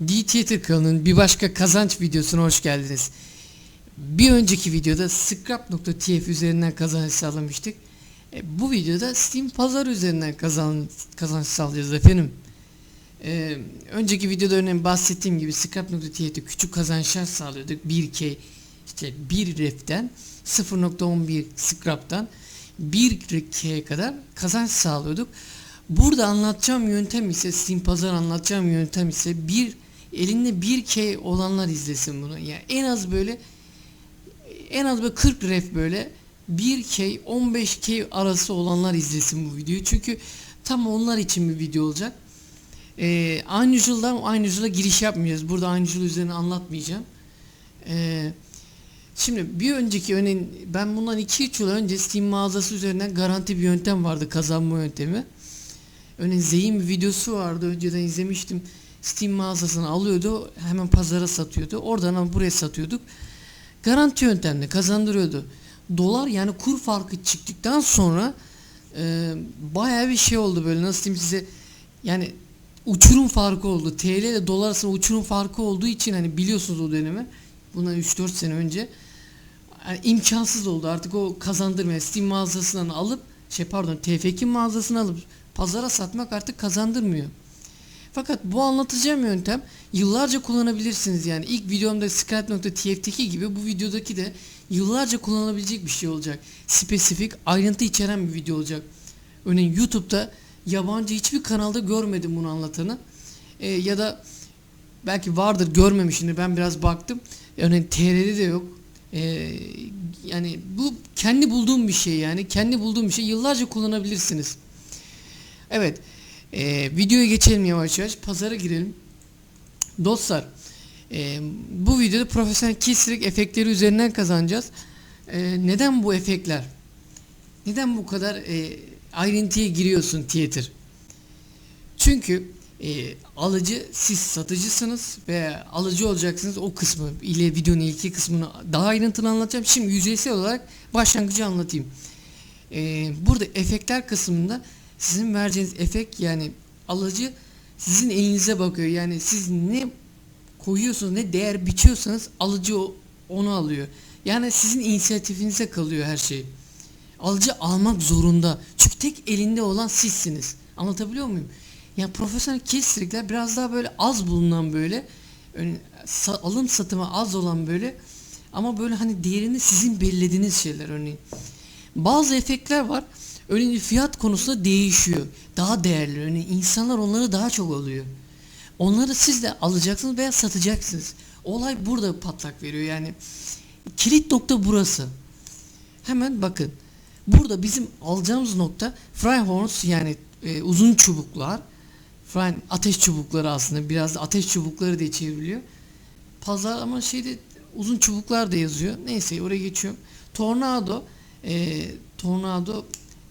D-Theater kanalının bir başka kazanç videosuna hoş geldiniz. Bir önceki videoda scrap.tf üzerinden kazanç sağlamıştık. E, bu videoda Steam pazar üzerinden kazan, kazanç sağlayacağız efendim. E, önceki videoda örneğin bahsettiğim gibi scrap.tf'de küçük kazançlar sağlıyorduk. 1K işte 1 reften 0.11 scrap'tan 1K'ye kadar kazanç sağlıyorduk. Burada anlatacağım yöntem ise Steam pazar anlatacağım yöntem ise bir elinde 1K olanlar izlesin bunu. Yani en az böyle en az böyle 40 ref böyle 1K 15K arası olanlar izlesin bu videoyu. Çünkü tam onlar için bir video olacak. Ee, Unusual'dan Unusual'a giriş yapmayacağız. Burada Unusual üzerine anlatmayacağım. Ee, şimdi bir önceki örneğin ben bundan 2-3 yıl önce Steam mağazası üzerinden garanti bir yöntem vardı kazanma yöntemi. Örneğin Zeyn videosu vardı önceden izlemiştim. Steam mağazasını alıyordu hemen pazara satıyordu. Oradan ama buraya satıyorduk. Garanti yöntemle kazandırıyordu. Dolar yani kur farkı çıktıktan sonra e, bayağı bir şey oldu böyle nasıl diyeyim size yani uçurum farkı oldu. TL ile dolar arasında uçurum farkı olduğu için hani biliyorsunuz o dönemi. Bundan 3-4 sene önce yani imkansız oldu artık o kazandırmaya Steam mağazasından alıp şey pardon TFK mağazasını alıp pazara satmak artık kazandırmıyor. Fakat bu anlatacağım yöntem yıllarca kullanabilirsiniz yani ilk videomda Scrap.tf'teki gibi bu videodaki de yıllarca kullanılabilecek bir şey olacak. Spesifik ayrıntı içeren bir video olacak. Örneğin YouTube'da yabancı hiçbir kanalda görmedim bunu anlatanı. Ee, ya da belki vardır görmemişimdir ben biraz baktım. Örneğin TR'de de yok. Ee, yani bu kendi bulduğum bir şey yani kendi bulduğum bir şey yıllarca kullanabilirsiniz. Evet. E, videoya geçelim yavaş yavaş. Pazara girelim. Dostlar. e, bu videoda profesyonel kesilik efektleri üzerinden kazanacağız. E, neden bu efektler? Neden bu kadar e, ayrıntıya giriyorsun theater? Çünkü e, alıcı siz satıcısınız ve alıcı olacaksınız o kısmı ile videonun ilk kısmını daha ayrıntılı anlatacağım. Şimdi yüzeysel olarak başlangıcı anlatayım. E, burada efektler kısmında sizin vereceğiniz efekt yani alıcı sizin elinize bakıyor. Yani siz ne koyuyorsunuz ne değer biçiyorsanız alıcı onu alıyor. Yani sizin inisiyatifinize kalıyor her şey. Alıcı almak zorunda. Çünkü tek elinde olan sizsiniz. Anlatabiliyor muyum? Yani profesyonel kestirikler biraz daha böyle az bulunan böyle alım satımı az olan böyle ama böyle hani değerini sizin belirlediğiniz şeyler örneğin. Bazı efektler var. Örneğin fiyat konusunda değişiyor. Daha değerli. Örneğin insanlar onları daha çok alıyor. Onları siz de alacaksınız veya satacaksınız. Olay burada patlak veriyor yani. Kilit nokta burası. Hemen bakın. Burada bizim alacağımız nokta Fryhorns yani e, uzun çubuklar. Fry ateş çubukları aslında biraz da ateş çubukları diye çevriliyor. Pazar ama şeyde uzun çubuklar da yazıyor. Neyse oraya geçiyorum. Tornado e, tornado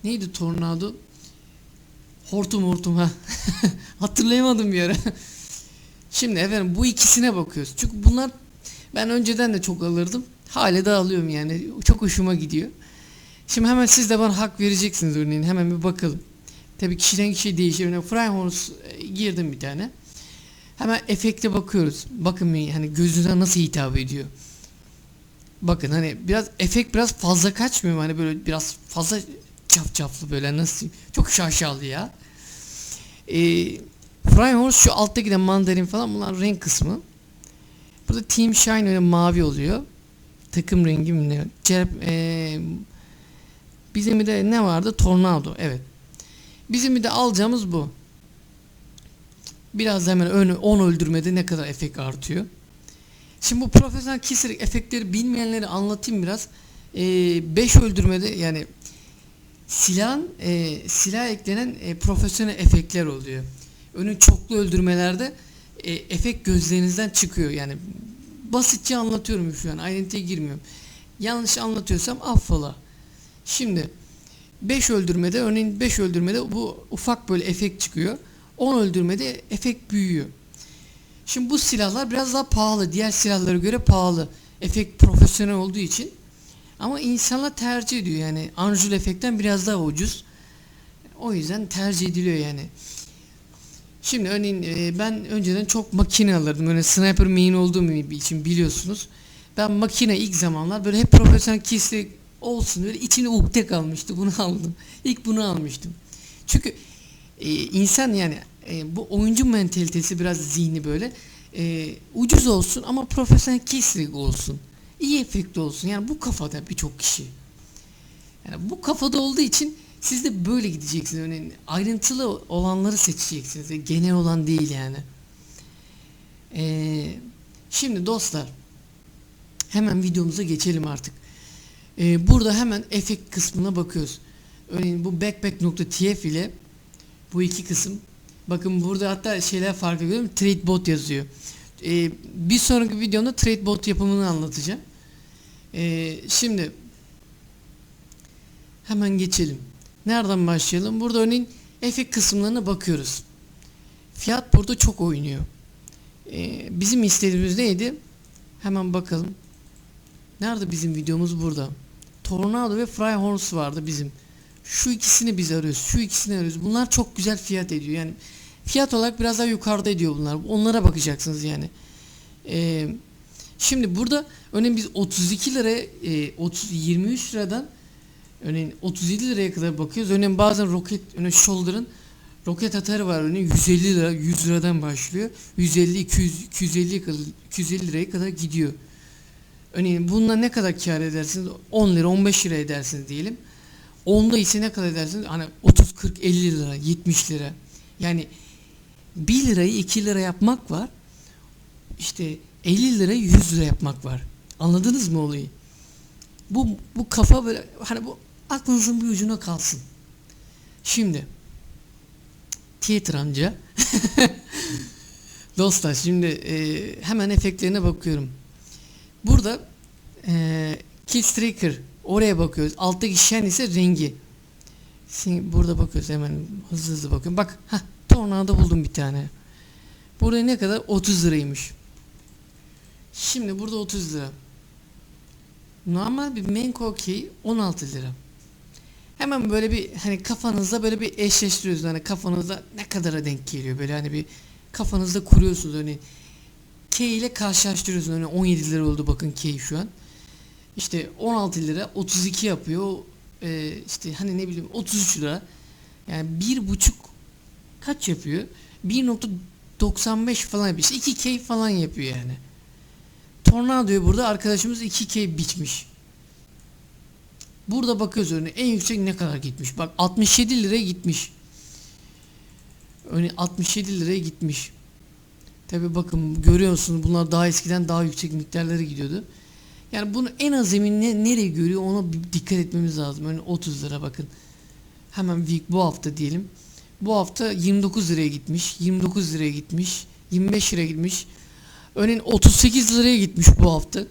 neydi tornado? Hortum hortum ha. Hatırlayamadım bir ara. Şimdi efendim bu ikisine bakıyoruz. Çünkü bunlar ben önceden de çok alırdım. Hala da alıyorum yani. Çok hoşuma gidiyor. Şimdi hemen siz de bana hak vereceksiniz örneğin. Hemen bir bakalım. Tabii kişiden kişiye değişir. Örneğin Fryhorns e, girdim bir tane. Hemen efekte bakıyoruz. Bakın hani gözünüze nasıl hitap ediyor. Bakın hani biraz efekt biraz fazla kaçmıyor mu? Hani böyle biraz fazla çapçaplı böyle nasıl? Çok şaşalı ya. Ee, Fryhorse şu alttaki de mandarin falan bunlar renk kısmı. Burada Team Shine öyle mavi oluyor. Takım rengi mi ne? Cerep, ee, bizim de ne vardı? Tornado. Evet. Bizim de alacağımız bu. Biraz hemen ön 10 öldürmede ne kadar efekt artıyor. Şimdi bu profesyonel kesilik efektleri bilmeyenleri anlatayım biraz. 5 öldürmede yani silahın e, silah eklenen e, profesyonel efektler oluyor. Önün çoklu öldürmelerde e, efekt gözlerinizden çıkıyor. Yani basitçe anlatıyorum şu an. Ayrıntıya girmiyorum. Yanlış anlatıyorsam affola. Şimdi 5 öldürmede örneğin 5 öldürmede bu ufak böyle efekt çıkıyor. 10 öldürmede efekt büyüyor. Şimdi bu silahlar biraz daha pahalı. Diğer silahlara göre pahalı. Efekt profesyonel olduğu için. Ama insanlar tercih ediyor yani. Anjul efektten biraz daha ucuz. O yüzden tercih ediliyor yani. Şimdi örneğin e, ben önceden çok makine alırdım. Öyle sniper main olduğum için biliyorsunuz. Ben makine ilk zamanlar böyle hep profesyonel kesli olsun böyle içine ukde kalmıştı. Bunu aldım. İlk bunu almıştım. Çünkü e, insan yani e, bu oyuncu mentalitesi biraz zihni böyle ucuz olsun ama profesyonel keslik olsun. İyi efektli olsun. Yani bu kafada birçok kişi. Yani bu kafada olduğu için siz de böyle gideceksiniz. Örneğin ayrıntılı olanları seçeceksiniz. Yani genel olan değil yani. Ee, şimdi dostlar hemen videomuza geçelim artık. Ee, burada hemen efekt kısmına bakıyoruz. Örneğin bu backpack.tf ile bu iki kısım bakın burada hatta şeyler farklı görüyor musun? Trade bot yazıyor. Ee, bir sonraki videomda trade bot yapımını anlatacağım. Ee, şimdi hemen geçelim. Nereden başlayalım? Burada örneğin efekt kısımlarına bakıyoruz. Fiyat burada çok oynuyor. Ee, bizim istediğimiz neydi? Hemen bakalım. Nerede bizim videomuz burada? Tornado ve Fryhorse vardı bizim. Şu ikisini biz arıyoruz. Şu ikisini arıyoruz. Bunlar çok güzel fiyat ediyor. Yani fiyat olarak biraz daha yukarıda ediyor bunlar. Onlara bakacaksınız yani. Ee, şimdi burada örneğin biz 32 lira e, 30 23 liradan örneğin 37 liraya kadar bakıyoruz. Örneğin bazen roket örneğin shoulder'ın roket atarı var örneğin 150 lira 100 liradan başlıyor. 150 200 250 250 liraya kadar gidiyor. Örneğin bununla ne kadar kar edersiniz? 10 lira 15 lira edersiniz diyelim. Onda ise ne kadar edersiniz? Hani 30 40 50 lira 70 lira. Yani 1 lirayı 2 lira yapmak var. İşte 50 lirayı 100 lira yapmak var. Anladınız mı olayı? Bu bu kafa böyle hani bu aklınızın bir ucuna kalsın. Şimdi Tiyatro amca Dostlar şimdi e, hemen efektlerine bakıyorum. Burada e, Killstreaker oraya bakıyoruz. Alttaki şen ise rengi. Şimdi burada bakıyoruz hemen hızlı hızlı bakıyorum. Bak ha tornado buldum bir tane. Burada ne kadar? 30 liraymış. Şimdi burada 30 lira. Normal bir Menko key 16 lira. Hemen böyle bir hani kafanızda böyle bir eşleştiriyorsunuz. Hani kafanızda ne kadara denk geliyor böyle hani bir kafanızda kuruyorsunuz hani K ile karşılaştırıyorsunuz. Hani 17 lira oldu bakın K şu an. İşte 16 lira 32 yapıyor. Ee, işte hani ne bileyim 33 lira. Yani bir buçuk kaç yapıyor? 1.95 falan yapıyor. İşte 2K falan yapıyor yani. Tornado'yu burada arkadaşımız 2K biçmiş. Burada bakıyoruz örneğin en yüksek ne kadar gitmiş. Bak 67 liraya gitmiş. Örneğin 67 liraya gitmiş. Tabi bakın görüyorsunuz bunlar daha eskiden daha yüksek miktarlara gidiyordu. Yani bunu en az ne, nereye görüyor ona bir dikkat etmemiz lazım. Örneğin 30 lira bakın. Hemen week bu hafta diyelim. Bu hafta 29 liraya gitmiş. 29 liraya gitmiş. 25 liraya gitmiş. Örneğin 38 liraya gitmiş bu hafta.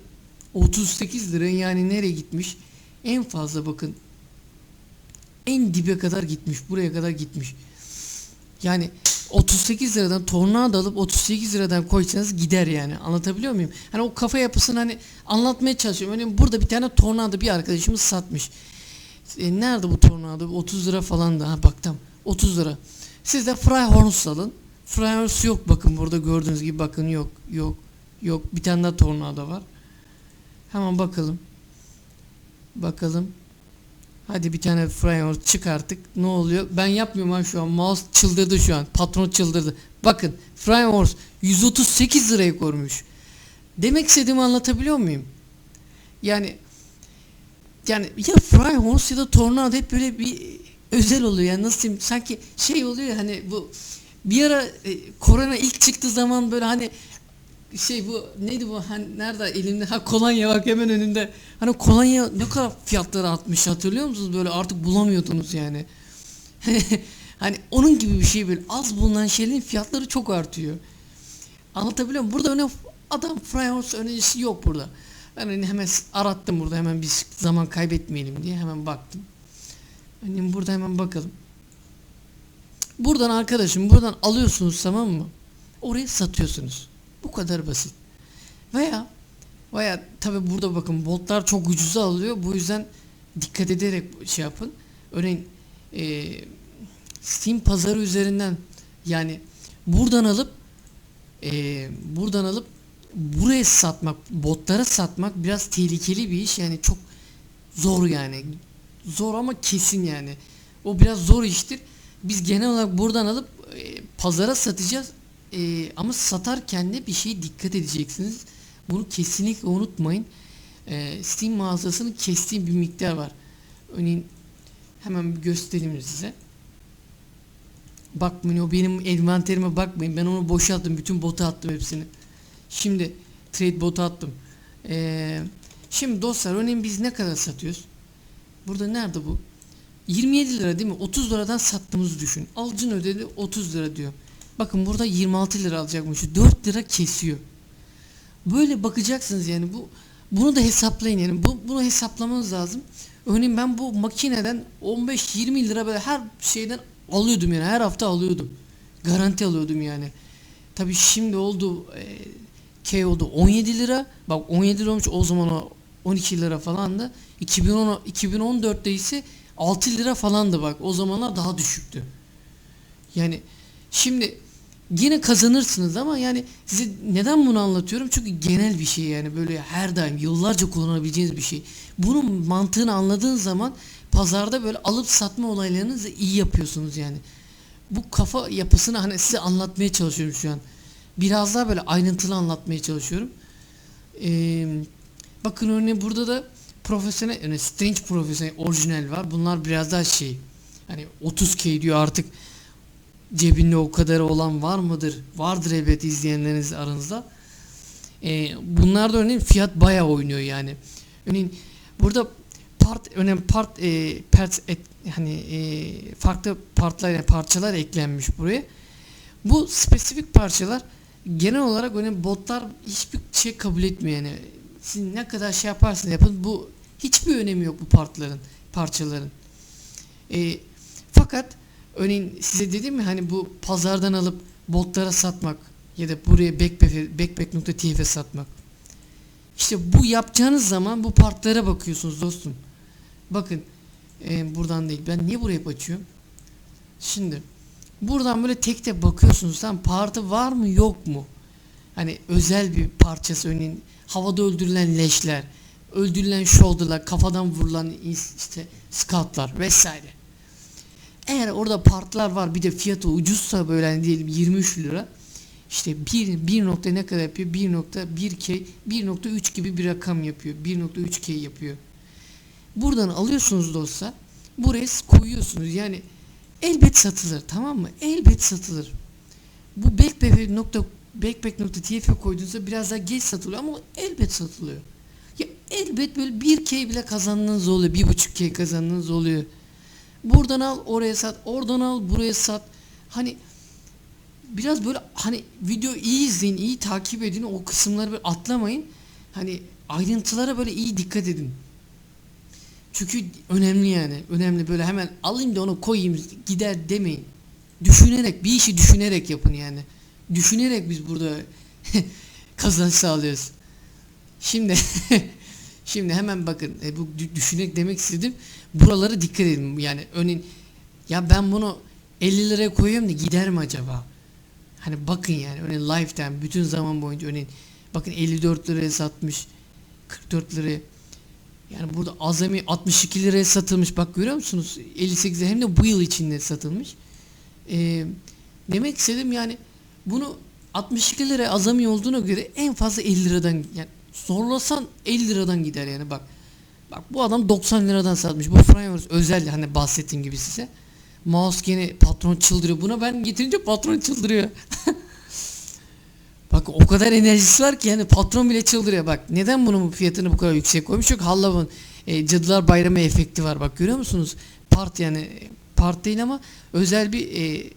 38 lira yani nereye gitmiş? En fazla bakın. En dibe kadar gitmiş. Buraya kadar gitmiş. Yani 38 liradan tornado alıp 38 liradan koysanız gider yani. Anlatabiliyor muyum? Hani o kafa yapısını hani anlatmaya çalışıyorum. Örneğin burada bir tane tornado bir arkadaşımız satmış. E, nerede bu tornado? 30 lira falan da. Ha bak tam 30 lira. Siz de Fryhorns alın. Fryhorns yok bakın burada gördüğünüz gibi bakın yok yok yok bir tane daha tornado var. Hemen bakalım. Bakalım. Hadi bir tane Fryhorns çık artık. Ne oluyor? Ben yapmıyorum ha şu an. Mouse çıldırdı şu an. Patron çıldırdı. Bakın Fryhorns 138 liraya korumuş. Demek istediğimi anlatabiliyor muyum? Yani yani ya Fryhorns ya da Tornado hep böyle bir özel oluyor yani nasıl diyeyim sanki şey oluyor ya hani bu bir ara e, korona ilk çıktığı zaman böyle hani şey bu neydi bu hani nerede elimde? Ha kolonya bak hemen önünde hani kolonya ne kadar fiyatları artmış hatırlıyor musunuz? Böyle artık bulamıyordunuz yani. Hani onun gibi bir şey böyle az bulunan şeylerin fiyatları çok artıyor. Anlatabiliyor muyum? Burada öne adam Fryhouse önerisi yok burada. Ben hani hemen arattım burada hemen biz zaman kaybetmeyelim diye hemen baktım. Hani burada hemen bakalım buradan arkadaşım buradan alıyorsunuz tamam mı oraya satıyorsunuz bu kadar basit. Veya veya tabi burada bakın boltlar çok ucuza alıyor. Bu yüzden dikkat ederek şey yapın. Örneğin e, Steam pazarı üzerinden yani buradan alıp e, buradan alıp buraya satmak, botlara satmak biraz tehlikeli bir iş. Yani çok zor yani. Zor ama kesin yani. O biraz zor iştir. Biz genel olarak buradan alıp e, pazara satacağız. E, ama satarken de bir şeye dikkat edeceksiniz. Bunu kesinlikle unutmayın. E, Steam mağazasının kestiği bir miktar var. Örneğin hemen bir göstereyim size. Bakmayın o benim envanterime bakmayın. Ben onu boşalttım. Bütün botu attım hepsini. Şimdi trade botu attım. Ee, şimdi dostlar örneğin biz ne kadar satıyoruz? Burada nerede bu? 27 lira değil mi? 30 liradan sattığımızı düşün. Alıcın ödedi 30 lira diyor. Bakın burada 26 lira alacakmış. 4 lira kesiyor. Böyle bakacaksınız yani bu bunu da hesaplayın yani. Bu, bunu hesaplamanız lazım. Örneğin ben bu makineden 15-20 lira böyle her şeyden alıyordum yani her hafta alıyordum. Garanti alıyordum yani. Tabi şimdi oldu e, K oldu 17 lira. Bak 17 lira olmuş o zaman o 12 lira falan da 2010 2014'te ise 6 lira falandı bak. O zamanlar daha düşüktü. Yani şimdi yine kazanırsınız ama yani size neden bunu anlatıyorum? Çünkü genel bir şey yani böyle her daim yıllarca kullanabileceğiniz bir şey. Bunun mantığını anladığın zaman pazarda böyle alıp satma olaylarınızı iyi yapıyorsunuz yani. Bu kafa yapısını hani size anlatmaya çalışıyorum şu an. Biraz daha böyle ayrıntılı anlatmaya çalışıyorum. Ee, bakın örneğin burada da profesyonel yani strange profesyonel orijinal var. Bunlar biraz daha şey hani 30k diyor artık cebinde o kadar olan var mıdır? Vardır elbet izleyenleriniz aranızda. Ee, bunlar da örneğin fiyat bayağı oynuyor yani. Örneğin burada part önemli part e, part et, hani e, farklı partlar yani parçalar eklenmiş buraya. Bu spesifik parçalar genel olarak önemli botlar hiçbir şey kabul etmiyor yani. Siz ne kadar şey yaparsanız yapın bu hiçbir önemi yok bu partların parçaların. E, fakat örneğin size dedim mi hani bu pazardan alıp botlara satmak ya da buraya backpack, backpack.tf'e satmak. İşte bu yapacağınız zaman bu partlara bakıyorsunuz dostum. Bakın e, buradan değil. Ben niye buraya açıyorum? Şimdi buradan böyle tek tek bakıyorsunuz. Tam partı var mı yok mu? Hani özel bir parçası örneğin havada öldürülen leşler, öldürülen shoulder'lar, kafadan vurulan işte scoutlar vesaire. Eğer orada partlar var bir de fiyatı ucuzsa böyle hani diyelim 23 lira işte 1, 1 nokta ne kadar yapıyor? 1.1K 1.3 gibi bir rakam yapıyor. 1.3K yapıyor. Buradan alıyorsunuz dostlar. Buraya koyuyorsunuz. Yani elbet satılır tamam mı? Elbet satılır. Bu backpack.tf'e backpack koyduğunuzda biraz daha geç satılıyor ama elbet satılıyor. Ya elbet böyle 1K bile kazandığınız oluyor. 1.5K kazandığınız oluyor. Buradan al oraya sat. Oradan al buraya sat. Hani biraz böyle hani video iyi izleyin, iyi takip edin. O kısımları böyle atlamayın. Hani ayrıntılara böyle iyi dikkat edin. Çünkü önemli yani. Önemli böyle hemen alayım da onu koyayım gider demeyin. Düşünerek bir işi düşünerek yapın yani. Düşünerek biz burada kazanç sağlıyoruz. Şimdi şimdi hemen bakın e, bu düşünerek demek istedim. Buralara dikkat edin. Yani örneğin ya ben bunu 50 liraya koyuyorum da gider mi acaba? Hani bakın yani örneğin lifetime bütün zaman boyunca örneğin bakın 54 liraya satmış 44 liraya yani burada azami 62 liraya satılmış. Bak görüyor musunuz? 58 hem de bu yıl içinde satılmış. Ee, demek istedim yani bunu 62 liraya azami olduğuna göre en fazla 50 liradan yani zorlasan 50 liradan gider yani bak. Bak bu adam 90 liradan satmış. Bu Fryers özel hani bahsettiğim gibi size. Mouse gene patron çıldırıyor. Buna ben getirince patron çıldırıyor. Bak o kadar enerjisi var ki yani patron bile çıldırıyor bak. Neden bunun fiyatını bu kadar yüksek koymuş? Çünkü Halloween e, Cadılar Bayramı efekti var. Bak görüyor musunuz? Part yani part değil ama özel bir e,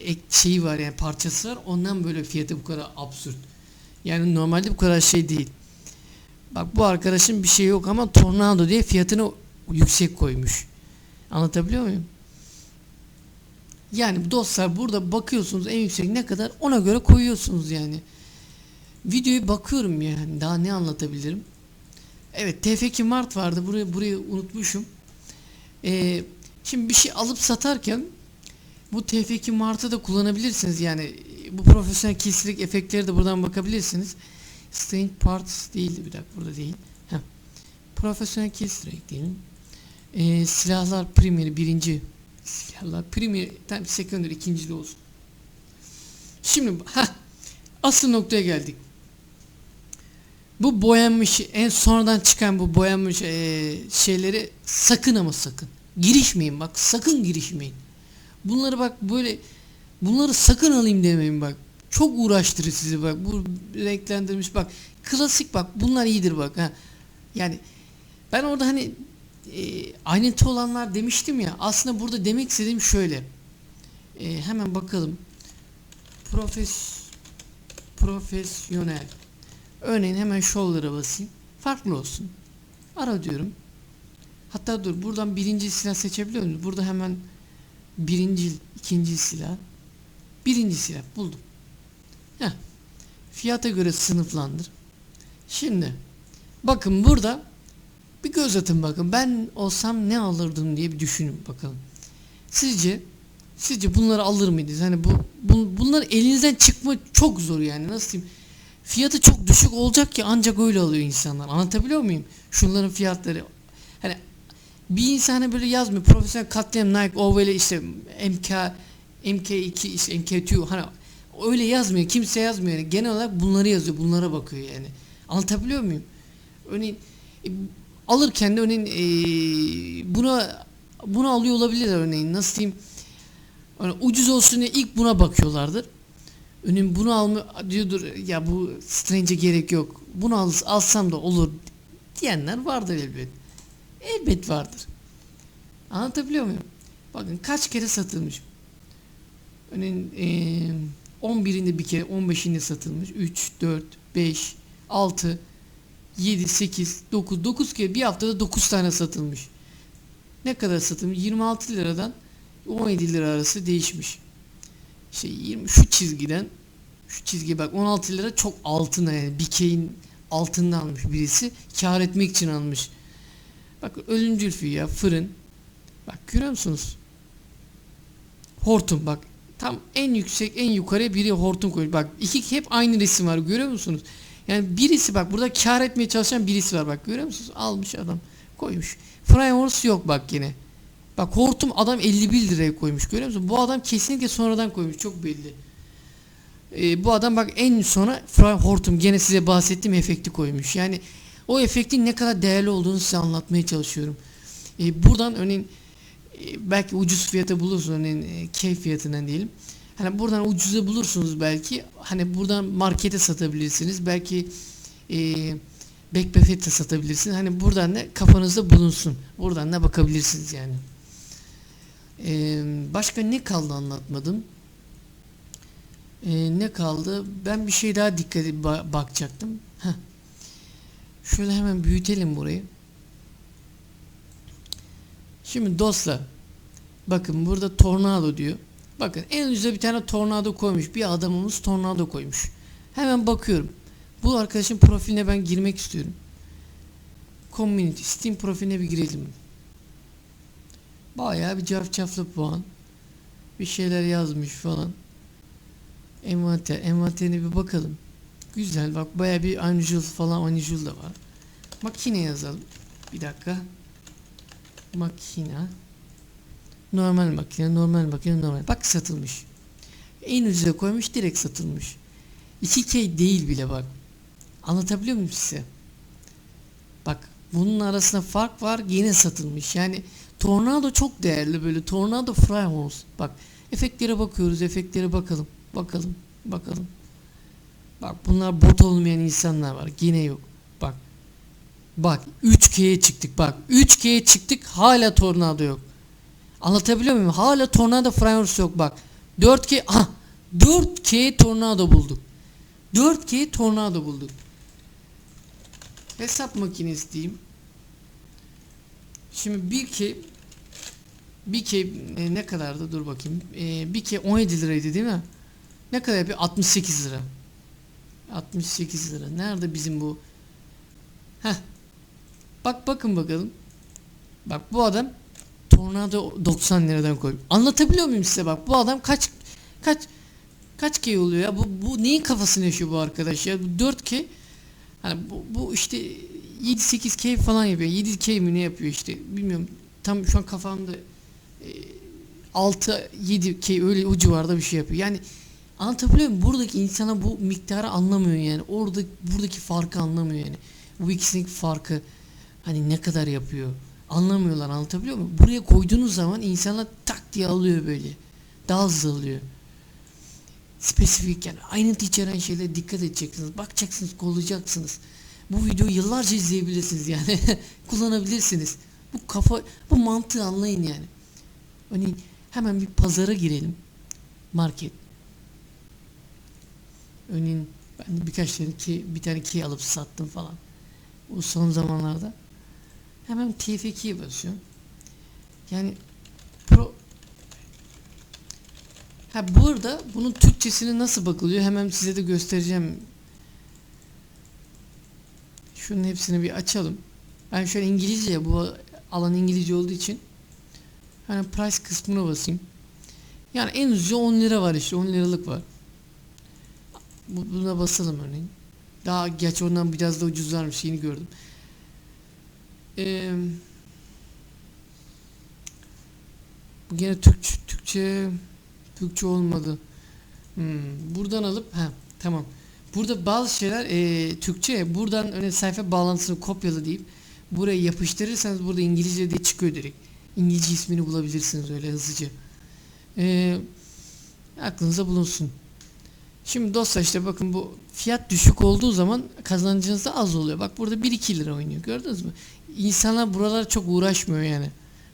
ek şeyi var yani parçası var. Ondan böyle fiyatı bu kadar absürt. Yani normalde bu kadar şey değil. Bak bu arkadaşın bir şey yok ama Tornado diye fiyatını yüksek koymuş. Anlatabiliyor muyum? Yani dostlar burada bakıyorsunuz en yüksek ne kadar ona göre koyuyorsunuz yani. Videoyu bakıyorum yani daha ne anlatabilirim. Evet TF2 Mart vardı burayı burayı unutmuşum. Ee, şimdi bir şey alıp satarken bu TF2 Mart'ı da kullanabilirsiniz yani bu profesyonel kesilik efektleri de buradan bakabilirsiniz. Strange Parts değildi bir dakika burada değil. Heh. Profesyonel kesilik diyelim. Ee, silahlar primeri birinci silahlar primeri tam secondary ikinci de olsun. Şimdi ha asıl noktaya geldik. Bu boyanmış en sonradan çıkan bu boyanmış eee, şeyleri sakın ama sakın girişmeyin bak sakın girişmeyin. Bunları bak böyle bunları sakın alayım demeyin bak. Çok uğraştırır sizi bak. Bu renklendirmiş bak. Klasik bak bunlar iyidir bak ha. Yani ben orada hani e, ayrıntı olanlar demiştim ya. Aslında burada demek istediğim şöyle. E, hemen bakalım. Profes profesyonel. Örneğin hemen shoulder'a basayım. Farklı olsun. Ara diyorum. Hatta dur buradan birinci silah seçebiliyor muyuz? Burada hemen birinci, ikinci silah. Birinci silah buldum. Heh. Fiyata göre sınıflandır. Şimdi bakın burada bir göz atın bakın. Ben olsam ne alırdım diye bir düşünün bakalım. Sizce sizce bunları alır mıydınız? Hani bu, bu bunlar elinizden çıkma çok zor yani. Nasıl diyeyim? Fiyatı çok düşük olacak ki ancak öyle alıyor insanlar. Anlatabiliyor muyum? Şunların fiyatları. Hani bir insan hani böyle yazmıyor. Profesyonel katliam Nike o böyle işte MK MK2 işte MK2 hani öyle yazmıyor. Kimse yazmıyor. Yani genel olarak bunları yazıyor. Bunlara bakıyor yani. Anlatabiliyor muyum? Örneğin e, alırken de örneğin e, buna bunu alıyor olabilirler örneğin. Nasıl diyeyim? Hani ucuz olsun diye ilk buna bakıyorlardır. Önüm bunu alma diyordur ya bu Strange'e gerek yok. Bunu al, alsam da olur diyenler vardır elbet. Elbet vardır. Anlatabiliyor muyum? Bakın kaç kere satılmış. Örneğin eee 11'inde bir kere 15'inde satılmış. 3, 4, 5, 6, 7, 8, 9. 9 kere bir haftada 9 tane satılmış. Ne kadar satılmış? 26 liradan 17 lira arası değişmiş. İşte 20 şu çizgiden şu çizgi bak 16 lira çok altına yani Bikey'in altından almış birisi. Kar etmek için almış. Bak ölümcül füye fırın. Bak görüyor musunuz? Hortum bak. Tam en yüksek en yukarıya biri hortum koymuş. Bak iki hep aynı resim var görüyor musunuz? Yani birisi bak burada kar etmeye çalışan birisi var bak görüyor musunuz? Almış adam koymuş. Fry horse yok bak yine. Bak hortum adam 51 liraya koymuş görüyor musun? Bu adam kesinlikle sonradan koymuş çok belli. Ee, bu adam bak en sona hortum gene size bahsettiğim efekti koymuş. Yani o efektin ne kadar değerli olduğunu size anlatmaya çalışıyorum. Ee, buradan örneğin e, belki ucuz fiyata bulursunuz örneğin e, K fiyatından diyelim. Hani buradan ucuza bulursunuz belki. Hani buradan markete satabilirsiniz. Belki e, Backbuffet'e satabilirsiniz. Hani buradan da kafanızda bulunsun. Buradan da bakabilirsiniz yani. Ee, başka ne kaldı anlatmadım. Ee, ne kaldı? Ben bir şey daha dikkat ba- bakacaktım. Heh. Şöyle hemen büyütelim burayı. Şimdi dostlar bakın burada tornado diyor. Bakın en üstte bir tane tornado koymuş. Bir adamımız tornado koymuş. Hemen bakıyorum. Bu arkadaşın profiline ben girmek istiyorum. Community Steam profiline bir girelim. Bayağı bir cafcaflı puan. Bir şeyler yazmış falan. Envanter. Envanterine bir bakalım. Güzel bak bayağı bir unusual falan unusual da var. Makine yazalım. Bir dakika. Makine. Normal makine, normal makine, normal. Bak satılmış. En ucuza koymuş direkt satılmış. 2K değil bile bak. Anlatabiliyor muyum size? Bak bunun arasında fark var yine satılmış. Yani Tornado çok değerli böyle. Tornado Fryhorse. Bak efektlere bakıyoruz. Efektlere bakalım. Bakalım. Bakalım. Bak bunlar bot olmayan insanlar var. Yine yok. Bak. Bak 3K'ye çıktık. Bak 3K'ye çıktık. Hala Tornado yok. Anlatabiliyor muyum? Hala Tornado Fryhorse yok. Bak 4K. Ah 4K Tornado bulduk. 4K Tornado bulduk. Hesap makinesi diyeyim. Şimdi bir ki bir ki e, ne kadardı dur bakayım. E, bir ki 17 liraydı değil mi? Ne kadar yapıyor? 68 lira. 68 lira. Nerede bizim bu? Heh. Bak bakın bakalım. Bak bu adam Tornado 90 liradan koymuş. Anlatabiliyor muyum size bak bu adam kaç kaç Kaç K oluyor ya? Bu, bu neyin kafasını yaşıyor bu arkadaş ya? Bu 4K hani bu, bu işte 7-8 K falan yapıyor. 7 K mi ne yapıyor işte. Bilmiyorum. Tam şu an kafamda e, 6-7 K öyle o civarda bir şey yapıyor. Yani anlatabiliyor muyum? Buradaki insana bu miktarı anlamıyor yani. Orada buradaki farkı anlamıyor yani. Bu ikisindeki farkı hani ne kadar yapıyor. Anlamıyorlar anlatabiliyor muyum? Buraya koyduğunuz zaman insanlar tak diye alıyor böyle. Daha hızlı alıyor spesifik yani ayrıntı içeren şeylere dikkat edeceksiniz. Bakacaksınız, kollayacaksınız. Bu videoyu yıllarca izleyebilirsiniz yani. Kullanabilirsiniz. Bu kafa, bu mantığı anlayın yani. Örneğin hemen bir pazara girelim. Market. Örneğin ben birkaç tane ki bir tane key alıp sattım falan. Bu son zamanlarda. Hemen TF2'ye basıyorum. Yani pro Ha burada bunun Türkçesine nasıl bakılıyor hemen size de göstereceğim. Şunun hepsini bir açalım. Ben an İngilizce bu alan İngilizce olduğu için hani price kısmına basayım. Yani en ucuzu 10 lira var işte 10 liralık var. Bu- Buna basalım örneğin. Daha geç ondan biraz da ucuzlarmış yeni gördüm. Eee bu gene Türkçe, Türkçe Türkçe olmadı. Hmm, buradan alıp ha tamam. Burada bazı şeyler e, Türkçe buradan öne sayfa bağlantısını kopyala deyip buraya yapıştırırsanız burada İngilizce diye çıkıyor direkt. İngilizce ismini bulabilirsiniz öyle hızlıca. E, aklınıza bulunsun. Şimdi dostlar işte bakın bu fiyat düşük olduğu zaman kazancınız da az oluyor. Bak burada 1-2 lira oynuyor gördünüz mü? İnsanlar buralar çok uğraşmıyor yani.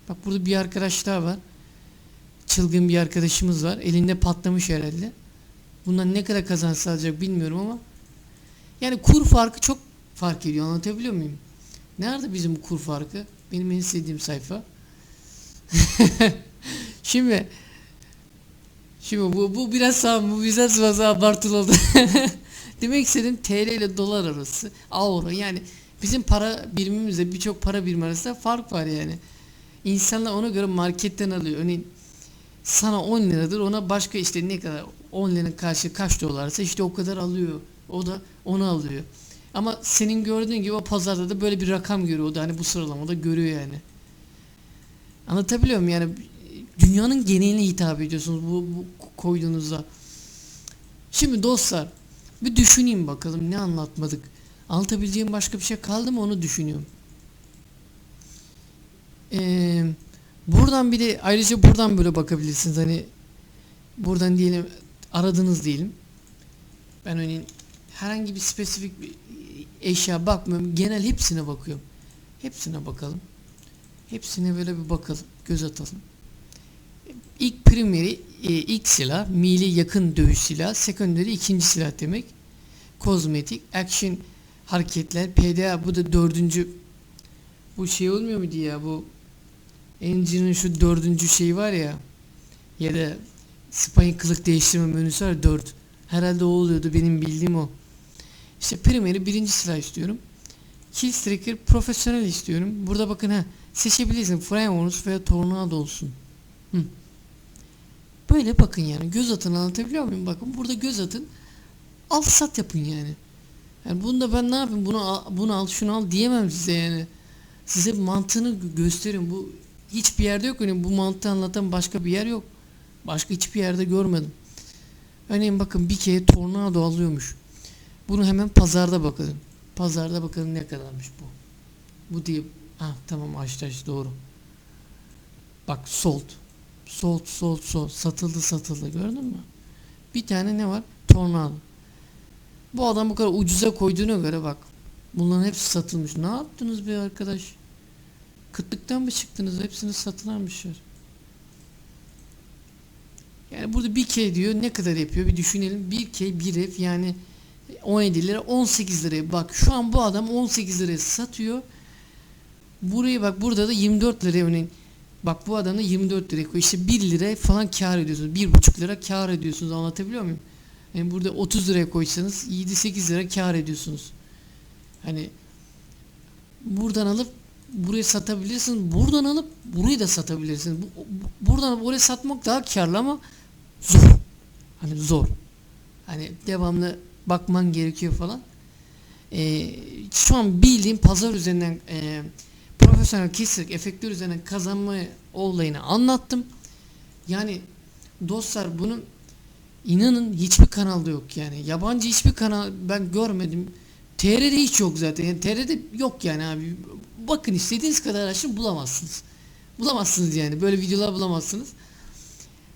Bak burada bir arkadaş daha var çılgın bir arkadaşımız var. Elinde patlamış herhalde. Bundan ne kadar kazanç sağlayacak bilmiyorum ama yani kur farkı çok fark ediyor. Anlatabiliyor muyum? Nerede bizim kur farkı? Benim en sevdiğim sayfa. şimdi şimdi bu, bu biraz sağ bu biraz fazla abartılı oldu. Demek istediğim TL ile dolar arası avro yani bizim para birimimizle birçok para birimi arasında fark var yani. İnsanlar ona göre marketten alıyor. Örneğin sana 10 liradır ona başka işte ne kadar 10 liranın karşı kaç dolarsa işte o kadar alıyor. O da onu alıyor. Ama senin gördüğün gibi o pazarda da böyle bir rakam görüyor. O da hani bu sıralamada görüyor yani. Anlatabiliyor muyum? Yani dünyanın geneline hitap ediyorsunuz bu, bu koyduğunuzda. Şimdi dostlar bir düşüneyim bakalım ne anlatmadık. Anlatabileceğim başka bir şey kaldı mı onu düşünüyorum. Eee Buradan bir de ayrıca buradan böyle bakabilirsiniz. Hani buradan diyelim aradınız diyelim. Ben örneğin herhangi bir spesifik bir eşya bakmıyorum. Genel hepsine bakıyorum. Hepsine bakalım. Hepsine böyle bir bakalım. Göz atalım. İlk primeri e, ilk silah, mili yakın dövüş silah, secondary ikinci silah demek. Kozmetik, action hareketler, PDA bu da dördüncü bu şey olmuyor muydu ya bu Engine'in şu dördüncü şeyi var ya ya da spine kılık değiştirme menüsü var 4. Herhalde o oluyordu benim bildiğim o. İşte primeri birinci silah istiyorum. Kill Striker profesyonel istiyorum. Burada bakın ha seçebilirsin. Frameworks veya Tornado olsun. Hı. Böyle bakın yani göz atın anlatabiliyor muyum? Bakın burada göz atın. Al sat yapın yani. Yani bunda ben ne yapayım? Bunu al, bunu al şunu al diyemem size yani. Size mantığını gösterin. Bu hiçbir yerde yok. Yani bu mantığı anlatan başka bir yer yok. Başka hiçbir yerde görmedim. Örneğin bakın bir kere tornado alıyormuş. Bunu hemen pazarda bakalım. Pazarda bakalım ne kadarmış bu. Bu diye. Ha tamam açtaş doğru. Bak sold. Sold sold sold. Satıldı satıldı gördün mü? Bir tane ne var? Tornado. Bu adam bu kadar ucuza koyduğuna göre bak. Bunların hepsi satılmış. Ne yaptınız be arkadaş? Kıtlıktan mı çıktınız? Hepsini satın almışlar. Yani burada 1K diyor. Ne kadar yapıyor? Bir düşünelim. 1K bir ev yani 17 lira 18 liraya. Bak şu an bu adam 18 liraya satıyor. Burayı bak burada da 24 liraya örneğin. Bak bu adam da 24 liraya koyuyor. İşte 1 lira falan kar ediyorsunuz. 1,5 lira kar ediyorsunuz. Anlatabiliyor muyum? Yani burada 30 liraya koysanız 7-8 lira kar ediyorsunuz. Hani buradan alıp burayı satabilirsin. Buradan alıp burayı da satabilirsin. Bu, bu- buradan alıp oraya satmak daha karlı ama zor. Hani zor. Hani devamlı bakman gerekiyor falan. Ee, şu an bildiğim pazar üzerinden e, profesyonel kesit efektör üzerinden kazanma olayını anlattım. Yani dostlar bunun inanın hiçbir kanalda yok yani. Yabancı hiçbir kanal ben görmedim. TR'de hiç yok zaten. Yani TR'de yok yani abi. Bakın istediğiniz kadar araştırın bulamazsınız. Bulamazsınız yani. Böyle videolar bulamazsınız.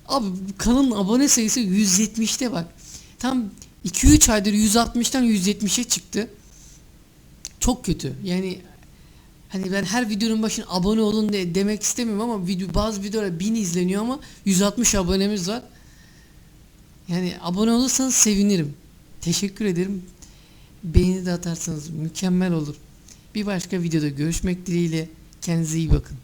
Abi kanalın abone sayısı 170'te bak. Tam 2-3 aydır 160'tan 170'e çıktı. Çok kötü. Yani hani ben her videonun başına abone olun de, demek istemiyorum ama video bazı videolar 1000 izleniyor ama 160 abonemiz var. Yani abone olursanız sevinirim. Teşekkür ederim. Beğeni de atarsanız mükemmel olur. Bir başka videoda görüşmek dileğiyle. Kendinize iyi bakın.